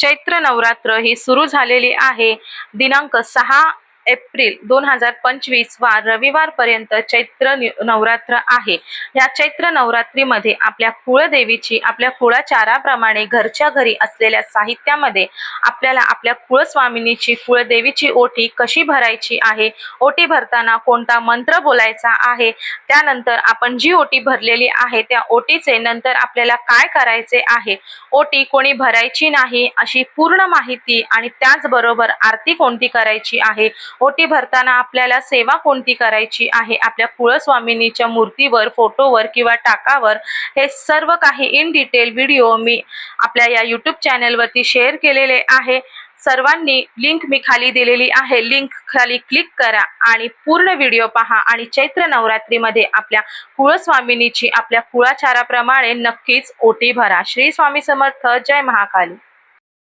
चैत्र नवरात्र ही सुरू झालेली आहे. दिनांक सहा एप्रिल दोन हजार पंचवीस वार रविवारपर्यंत चैत्र नवरात्र आहे. या चैत्र नवरात्रीमध्ये आपल्या कुळदेवीची आपल्या कुळाचाराप्रमाणे घरच्या घरी असलेल्या साहित्यामध्ये आपल्याला आपल्या कुळस्वामिनीची कुळदेवीची ओटी कशी भरायची आहे? ओटी भरताना कोणता मंत्र बोलायचा आहे? त्यानंतर आपण जी ओटी भरलेली आहे त्या ओटीचे नंतर आपल्याला काय करायचे आहे? ओटी कोणी भरायची नाही अशी पूर्ण माहिती आणि त्याचबरोबर आरती कोणती करायची आहे? ओटी भरताना आपल्याला सेवा कोणती करायची आहे? आपल्या कुळस्वामिनीच्या मूर्तीवर फोटोवर किंवा टाकावर हे सर्व काही इन डिटेल व्हिडिओ मी आपल्या या यूट्यूब चॅनलवरती शेअर केलेले आहे. सर्वांनी लिंक मी खाली दिलेली आहे. लिंक खाली क्लिक करा आणि पूर्ण व्हिडिओ पहा आणि चैत्र नवरात्रीमध्ये आपल्या कुळस्वामिनीची आपल्या कुळाचाराप्रमाणे नक्कीच ओटी भरा. श्री स्वामी समर्थ. जय महाकाली.